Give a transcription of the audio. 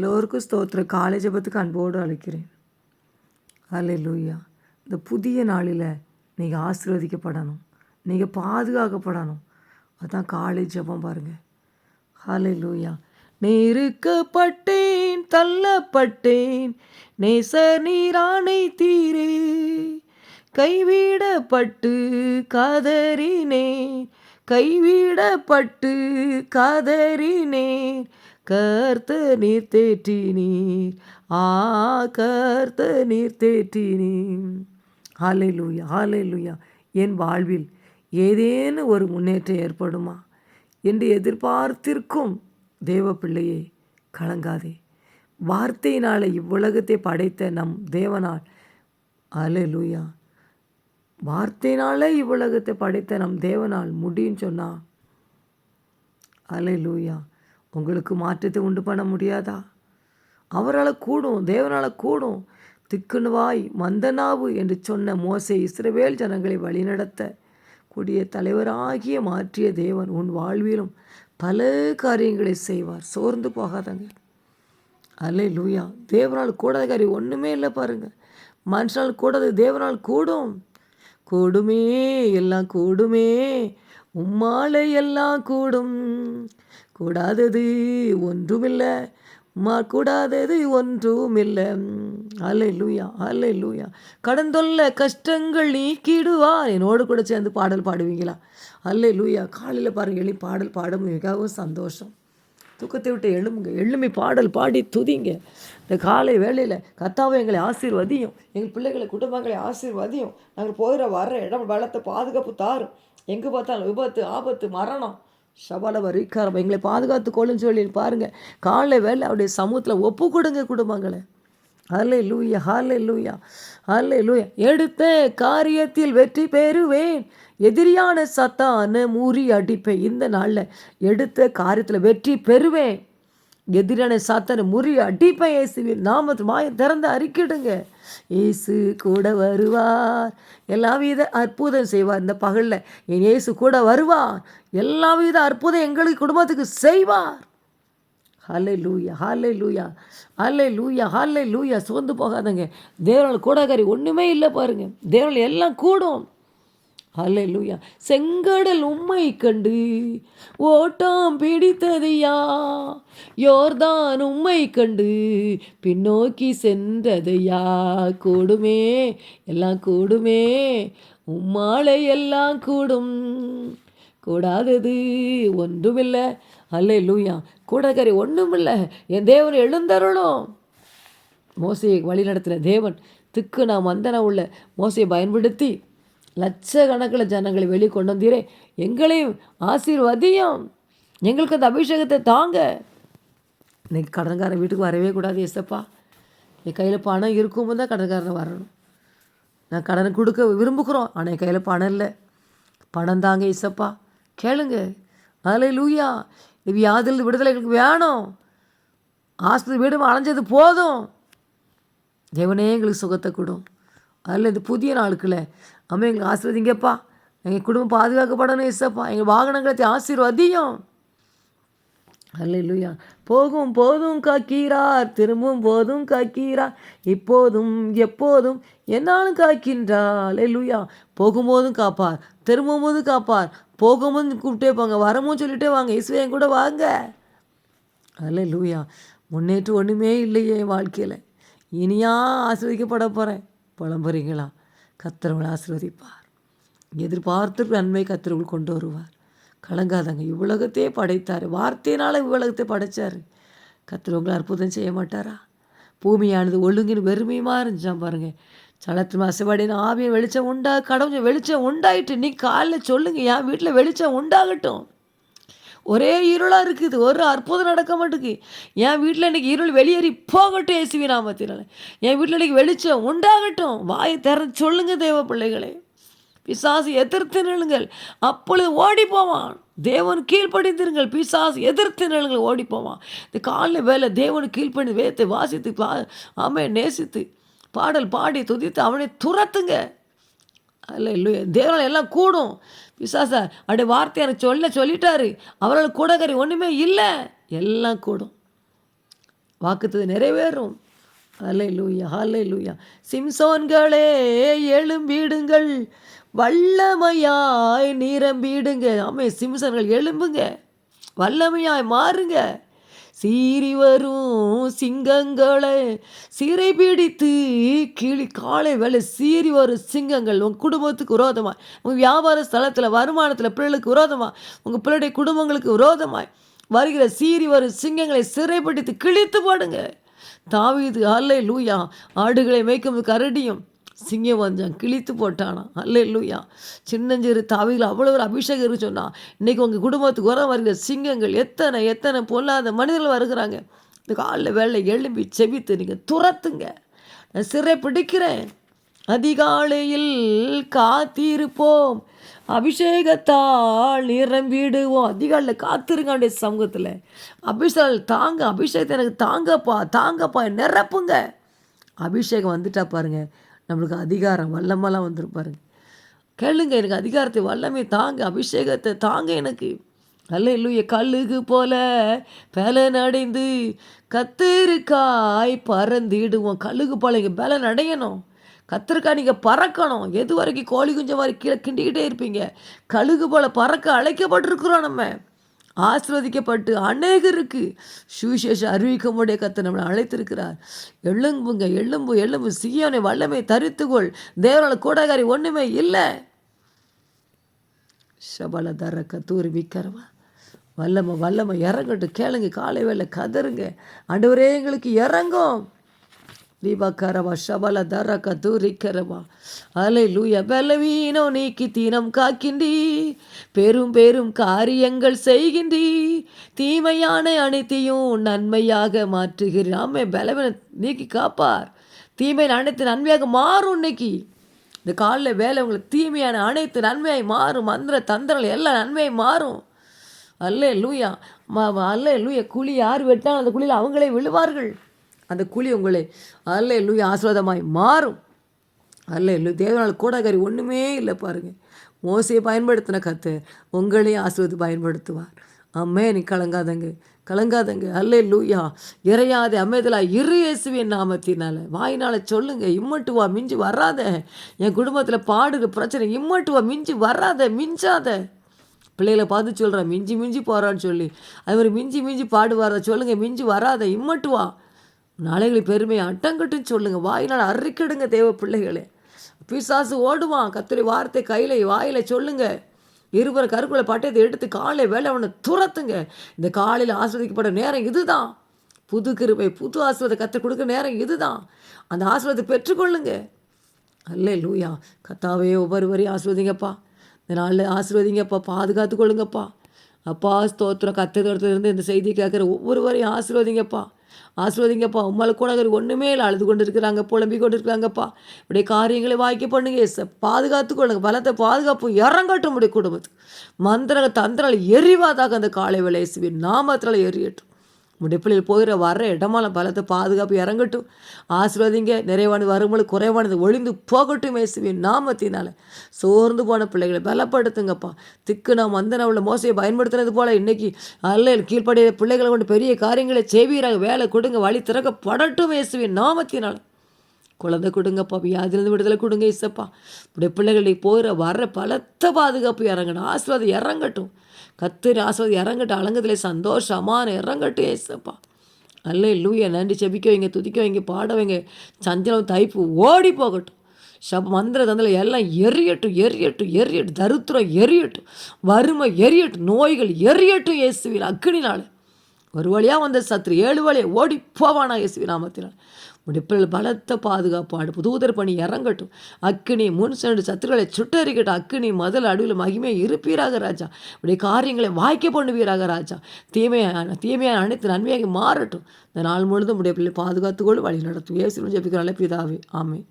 எல்லோருக்கும் ஸ்தோத்திர காலை ஜபத்துக்கு அன்போடு அழைக்கிறேன். அல்ல லூயா இந்த புதிய நாளில் நீங்கள் ஆசீர்வதிக்கப்படணும். நீங்கள் பாதுகாக்கப்படணும். அதான் காலை ஜபம் பாருங்கள் ஹலே லூயா நெருக்கப்பட்டேன் தள்ளப்பட்டேன். நேச நீரானை தீரே. கைவிடப்பட்டு கதறினேன். கைவிடப்பட்டு கதறினேன். கர்த்த நீர் தேற்றினீர் ஆ கர்த்த நீர் தேற்றினீர் ஹாலே லூயா ஹாலே லூயா என் வாழ்வில் ஏதேனும் ஒரு முன்னேற்றம் ஏற்படுமா என்று எதிர்பார்த்திருக்கும் தேவ பிள்ளையே கலங்காதே. வார்த்தையினால் இவ்வுலகத்தை படைத்த நம் தேவனால் அலே லூயா வார்த்தையினாலே இவ்வுலகத்தை படைத்த நம் தேவனால் முடியும்னு சொன்னா அலே லூயா உங்களுக்கு மாற்றத்தை உண்டு பண்ண முடியாதா? அவரால் கூடும் தேவனால் கூடும். திக்குனுவாய் மந்தனாவு என்று சொன்ன மோசை இஸ்ரவேல் ஜனங்களை வழிநடத்த கூடிய தலைவராகிய மாற்றிய தேவன் உன் வாழ்விலும் பல காரியங்களை செய்வார். சோர்ந்து போகாதங்க. அல்லே லூயா தேவனால் கூடாத காரியம் ஒன்றுமே இல்லை பாருங்கள் மனுஷனால் கூடாது தேவனால் கூடும். கூடுமே எல்லாம் கூடுமே. உம்மாலை எல்லாம் கூடும். கூடாதது ஒன்றுமில்லை. மா கூடாதது ஒன்றுமில்லை. அல்ல லூயா அல்ல லூயா கடந்தொல்ல கஷ்டங்கள் நீக்கிடுவா என்னோடு கூட சேர்ந்து பாடல் பாடுவீங்களா? அல்லை லூயா காலையில் பாருங்கள் எழுதி பாடல் பாடும் மிகவும் சந்தோஷம். தூக்கத்தை விட்டு எழுமுங்க எழுமி பாடல் பாடி துதிங்க. இந்த காலை வேளையில் கத்தாவை எங்களை ஆசீர்வதியும். எங்கள் பிள்ளைகளை குடும்பங்களை ஆசீர்வதியும். நாங்கள் போகிற வர்ற இடம் பலத்தை பாதுகாப்பு தாரும். எங்கே பார்த்தாலும் விபத்து ஆபத்து மரணம். சபலவர் இக்காரம் எங்களை பாதுகாத்துக்கொள்ளுன்னு சொல்லி பாருங்கள் காலை வேலை அவருடைய சமூகத்தில் ஒப்பு கொடுங்க குடும்பங்களை. ஹலே லூயா ஹலே லூயா ஹலே லூயா எடுத்த காரியத்தில் வெற்றி பெறுவேன். எதிரியான சத்தான மூறி அடிப்பேன் இந்த நாளில் எடுத்த காரியத்தில் வெற்றி பெறுவேன். எதிரான சாத்தான முறி அடிப்பேன் இயேசுவில் நாம மாயம் திறந்து அறிக்கிடுங்க. இயேசு கூட வருவார். எல்லா வித அற்புதம் செய்வார். இந்த பகலில் என் இயேசு கூட வருவார். எல்லா வித அற்புதம் எங்களுக்கு குடும்பத்துக்கு செய்வார். ஹலே லூயா ஹாலே லூயா ஹாலே லூயா ஹாலே லூயா சோர்ந்து போகாதங்க. தேவனால் கூடாக்காரி ஒன்றுமே இல்லை பாருங்கள் தேவனால் எல்லாம் கூடும். ஹலே லூயா செங்கடல் உம்மை கண்டு ஓட்டம் பிடித்ததையா யோர்தான் உம்மை கண்டு பின்னோக்கி சென்றதையா? கூடுமே எல்லாம் கூடுமே உம்மாலை எல்லாம் கூடும். கூடாதது ஒன்றுமில்லை. அல்ல லூயா கூடக்கரை ஒன்றுமில்லை என் தேவன் எழுந்தருளும். மோசையை வழிநடத்தின தேவன் திக்கு நான் வந்தன உள்ள. மோசையை பயன்படுத்தி லட்சக்கணக்கில் ஜனங்களை வெளிக்கொண்டு வந்தீரே. எங்களையும் ஆசீர்வதியும். எங்களுக்கு அந்த அபிஷேகத்தை தாங்க. இன்றைக்கி கடன்காரன் வீட்டுக்கு வரவே கூடாது எசப்பா என் கையில் பணம் இருக்கும் தான் கடன்காரன் வரணும். நான் கடனை கொடுக்க விரும்புகிறோம் ஆனால் என் கையில் பணம் இல்லை. பணம் தாங்க இசப்பா கேளுங்க. அதில் லூயா வியாதில் விடுதலை எங்களுக்கு வேணும். ஆஸ்பத்திரி வீடு அலைஞ்சது போதும். தேவனே எங்களுக்கு சுகத்தை கொடும். அதில் இந்த புதிய நாளுக்குள்ள அம்மா எங்களுக்கு ஆசீர்வதிங்கப்பா. எங்கள் குடும்பம் பாதுகாக்கப்படணும் இசப்பா எங்கள் வாகனங்களை ஆசீர்வதியும். அல்ல போகும் போதும் காக்கிறார் திரும்பும் போதும் காக்கிறார். இப்போதும் எப்போதும் என்னாலும் காக்கின்றாள் இல்லையா போகும்போதும் காப்பார் திரும்பும் போதும் காப்பார். போகும்போது கூப்பிட்டே போங்க வரமும் சொல்லிட்டே வாங்க இசுவையன் கூட வாங்க. அல்ல லூயா முன்னேற்றம் ஒன்றுமே இல்லையே வாழ்க்கையில். இனியா ஆசிர்வதிக்கப்பட போகிறேன் புலம்புறீங்களா? கத்திரவங்களை ஆசிர்வதிப்பார். எதிர்பார்த்து நன்மை கத்திரவள் கொண்டு வருவார். கலங்காதங்க. இவ்வுலகத்தையே படைத்தார். வார்த்தையினால் இவ்வுலகத்தை படைத்தார் கத்திரவங்களை அற்புதம் செய்ய மாட்டாரா? பூமியானது ஒழுங்கின்னு வெறுமையுமா இருந்துச்சான் பாருங்கள் சலத்து மாசுபாடின்னு ஆவியம் வெளிச்சம் உண்டா? கடவுள் வெளிச்சம் உண்டாயிட்டு நீ காலையில் சொல்லுங்கள் என் வீட்டில் வெளிச்சம் உண்டாகட்டும். ஒரே இருளாக இருக்குது. ஒரு அற்புதம் நடக்க மாட்டேங்குது என் வீட்டில் இன்றைக்கி இருள் வெளியேறி போகட்டும் ஏசுவி நாமத்தினால. என் வீட்டில் இன்றைக்கி வெளிச்சம் உண்டாகட்டும். வாயை திறந்து சொல்லுங்கள் தேவ பிள்ளைகளே. பிசாசு எதிர்த்து நிலுங்கள் அப்பொழுது ஓடி போவான் தேவன் கீழ்ப்படிந்திருங்கள். பிசாஸ் எதிர்த்து நிலங்கள் ஓடிப்போவான். இந்த காலையில் வேலை தேவனு கீழ்ப்படி வேத்தை வாசித்து பா ஆமை நேசித்து பாடல் பாடி துதித்து அவனை துரத்துங்க. அல்ல இல்லை தேவனால் எல்லாம் கூடும். பிசாசா அப்படியே வார்த்தை எனக்கு சொல்ல சொல்லிட்டாரு. அவரால் கூடகரி ஒன்றுமே இல்லை. எல்லாம் கூடும். வாக்குத்தது நிறைவேறும். ஹலே லூயா ஹலே லூயா சிம்சோன்களே எழும்பிடுங்கள். வல்லமையாய் நிரம்பிடுங்க. ஆமே சிம்சன்கள் எழும்புங்க. வல்லமையாய் மாறுங்க. சீறி வரும் சிங்கங்களை சிறை பிடித்து கிளி காலை வேலை சீறி வரும் சிங்கங்கள். உங்கள் குடும்பத்துக்கு விரோதமாய். உங்கள் வியாபார ஸ்தலத்தில் வருமானத்தில் பிள்ளைகளுக்கு விரோதமாக உங்கள் பிள்ளைடைய குடும்பங்களுக்கு விரோதமாய். வருகிற சீறி வரும் சிங்கங்களை சிறைப்பிடித்து கிழித்து போடுங்க. தாவீது அல்லே லூயா ஆடுகளை மேய்க்கும் கரடியும் சிங்கம் வந்தான் கிழித்து போட்டானா. அல்லே லூயா சின்னஞ்சிறு தாவியில் அவ்வளோ ஒரு அபிஷேகம் இருக்கு சொன்னான் இன்னைக்கு உங்கள் குடும்பத்துக்கு உரம் வருகிற சிங்கங்கள் எத்தனை எத்தனை பொல்லாத மனிதர்கள் வருகிறாங்க. இந்த காலில் வேலை எழும்பி செவித்து நீங்கள் துரத்துங்க. நான் சிறை பிடிக்கிறேன். அதிகாலையில் காத்திருப்போம். அபிஷேகத்தால் நிரம்பிடுவோம் அதிகாலையில் காத்திருங்க அவனுடைய சமூகத்தில். அபிஷேகம் தாங்க அபிஷேகத்தை எனக்கு தாங்கப்பா தாங்கப்பா நிரப்புங்க. அபிஷேகம் வந்துட்டா பாருங்க. நம்மளுக்கு அதிகாரம் வல்லமெல்லாம் வந்துருப்பாருங்க கேளுங்க எனக்கு அதிகாரத்தை வல்லமே தாங்க அபிஷேகத்தை தாங்க எனக்கு. அல்ல இல்லைய கல்லுக்கு போல பலன் அடைந்து கத்திருக்காய் பறந்திடுவோம். கல்லுக்கு போல இங்கே பலன் அடையணும். கத்திரிக்காய் நீங்கள் பறக்கணும். எது வரைக்கும் கோழி குஞ்சம் மாதிரி கீழே கிண்டிக்கிட்டே இருப்பீங்க? கழுகு போல் பறக்க அழைக்கப்பட்டிருக்கிறோம் நம்ம. ஆசிர்வதிக்கப்பட்டு அநேகருக்கு சுவிசேஷம் அறிவிக்க முடிய கத்தை நம்மளை அழைத்திருக்கிறார். எழும்புங்க எழும்பு எழும்பு. சியோனை வல்லமை தரித்துக்கொள். தேவனோட கூடகாரி ஒன்றுமே இல்லை. சபல தர கத்தூரி விற்கிறவா வல்லமை வல்லமை. இறங்கட்டும். கேளுங்க காலை வேலை கதருங்க அண்டவரே எங்களுக்கு இறங்கும். ரிபக்கரவா ஷபல தர கதுரிக்கரவா அலை லூய பலவீனோ நீக்கி தீனம் காக்கின்றி பெரும் பெரும் காரியங்கள் செய்கின்றி தீமையான அனைத்தையும் நன்மையாக மாற்றுகிறீர். ஆமே பலவீன நீக்கி காப்பார். தீமை அனைத்து நன்மையாக மாறும் இன்னைக்கு. இந்த காலில் வேலை உங்களுக்கு தீமையான அனைத்து நன்மையாய் மாறும். மந்திர தந்திரங்கள் எல்லாம் நன்மையை மாறும். அல்ல லூயா அல்ல லூயா குழி யார் வெட்டாலும் அந்த குழியில் அவங்களே விழுவார்கள். அந்த கூலி உங்களை அல்ல லூய் ஆசிர்வாதமாய் மாறும். அல்ல இல்லு தேவனால் கூடகாரி ஒன்றுமே இல்லை பாருங்கள் மோசையை பயன்படுத்தின கத்து உங்களையும் ஆசிர்வதி பயன்படுத்துவார். அம்மே நீ கலங்காதங்க. கலங்காதங்க. அல்ல லூயா இறையாதே. அம்மேதலா இரு இயேசுவின் நாமத்தினால. வாயினால் சொல்லுங்க. இம்மட்டு வா மிஞ்சி வராத. என் குடும்பத்தில் பாடுற பிரச்சனை. இம்மட்டுவா மிஞ்சி வராத. மிஞ்சாத. பிள்ளைகளை பார்த்து சொல்கிறேன் மிஞ்சி மிஞ்சி போகிறான்னு சொல்லி. அது மாதிரி மிஞ்சி மிஞ்சி பாடுவாரா? சொல்லுங்கள் மிஞ்சி வராத. இம்மட்டுவா நாளைகளை பெருமை அட்டங்கட்டுன்னு சொல்லுங்கள் வாயினால் அறிக்கிடுங்க தேவ பிள்ளைகளே. பிசாசு ஓடுவான். கத்திரி வார்த்தை கையில் வாயில் சொல்லுங்கள் இருவர் கருக்குள்ள பட்டயத்தை எடுத்து காலை வேலை அவனை துரத்துங்க. இந்த காலையில் ஆஸ்வதிக்கப்பட நேரம் இதுதான். புது கிருபை புது ஆசிர்வாதத்தை கற்றுக் கொடுக்க நேரம் இதுதான். அந்த ஆசிர்வாதத்தை பெற்றுக்கொள்ளுங்க. அல்ல லூயா கத்தாவே ஒவ்வொரு வரையும் ஆசிர்வதிங்கப்பா. இந்த நாளில் ஆசிர்வதிங்கப்பா. பாதுகாத்து கொள்ளுங்கப்பா அப்பா ஸ்தோத்திரம். கத்தை இருந்து இந்த செய்தி கேட்குற ஒவ்வொருவரையும் ஆசிர்வதிங்கப்பா. ஆசிர்வதிங்கப்பா உம்மால கூட ஒன்றுமே இல்லை. அழுது கொண்டு இருக்கிறாங்க புலம்பி கொண்டு இருக்கிறாங்கப்பா இப்படி காரியங்களை வாய்க்க பண்ணுங்க எஸ் பாதுகாத்து கொள்ளுங்க. பலத்தை பாதுகாப்பு இறங்கட்டும் முடிய குடும்பத்துக்கு. மந்திர தந்திரால் எரிவாதாக அந்த காலை விளையசுவின் நாமத்தில் எரியட்டும். முடிப்பிலில் போகிற வர்ற இடமால பலத்தை பாதுகாப்பு இறங்கட்டும் ஆசிர்வதிங்க நிறைவானது வரும்போது குறைவானது ஒளிந்து போகட்டும் இயேசுவின் நாமத்தினால சோர்ந்து போன பிள்ளைகளை பலப்படுத்துங்கப்பா திக்கு நாம் வந்த நம்மள மோசையை பயன்படுத்துனது போல் இன்றைக்கி அல்ல கீழ்ப்படைய பிள்ளைகளை கொண்டு பெரிய காரியங்களை செய்வீராக வேலை கொடுங்க வழி திறக்கப்படட்டும் இயேசுவின் நாமத்தினால குழந்தை கொடுங்கப்பா வியாதிலிருந்து விடுதலை கொடுங்க இசப்பா இப்படி பிள்ளைகளுக்கு போகிற வர்ற பலத்த பாதுகாப்பு இறங்கணும் ஆசிர்வாதம் இறங்கட்டும். கத்திரி ஆசிர்வாதம் இறங்கட்டும் அலங்கத்தில் சந்தோஷமான இறங்கட்டும் ஏசப்பா அல்ல லூய நன்றி செபிக்க வைங்க துதிக்க வைங்க பாட வைங்க. சஞ்சலம் தைப்பு ஓடி போகட்டும். சப் மந்திர தந்தில் எல்லாம் எரியட்டும் எரியட்டும் எரியட்டும் தருத்திரம் எரியட்டும் வறுமை எரியட்டும் நோய்கள் எரியட்டும் இயேசுவின் அக்னினால் ஒரு வழியாக வந்த சத்ரு ஏழு வழியை ஓடி போவானா இயேசுவி நாமத்தினால் முடிப்பில் பலத்த பாதுகாப்பாடு புதூதர் பணி இறங்கட்டும். அக்கினி முன் சென்று சத்துருகளை சுட்டறிக்கட்டும் அக்கினி முதல் அடுவில் மகிமை இருப்பீராக ராஜா. உடைய காரியங்களை வாய்க்க பண்ணுவீராக ராஜா. தீமையான தீமையான அனைத்து நன்மையாக மாறட்டும். இந்த நாள் முழுதும் உடைய பிள்ளை பாதுகாத்துக்கொண்டு வழி நடத்தும். ஏசு ஜபிக்கிற பிதாவே. ஆமே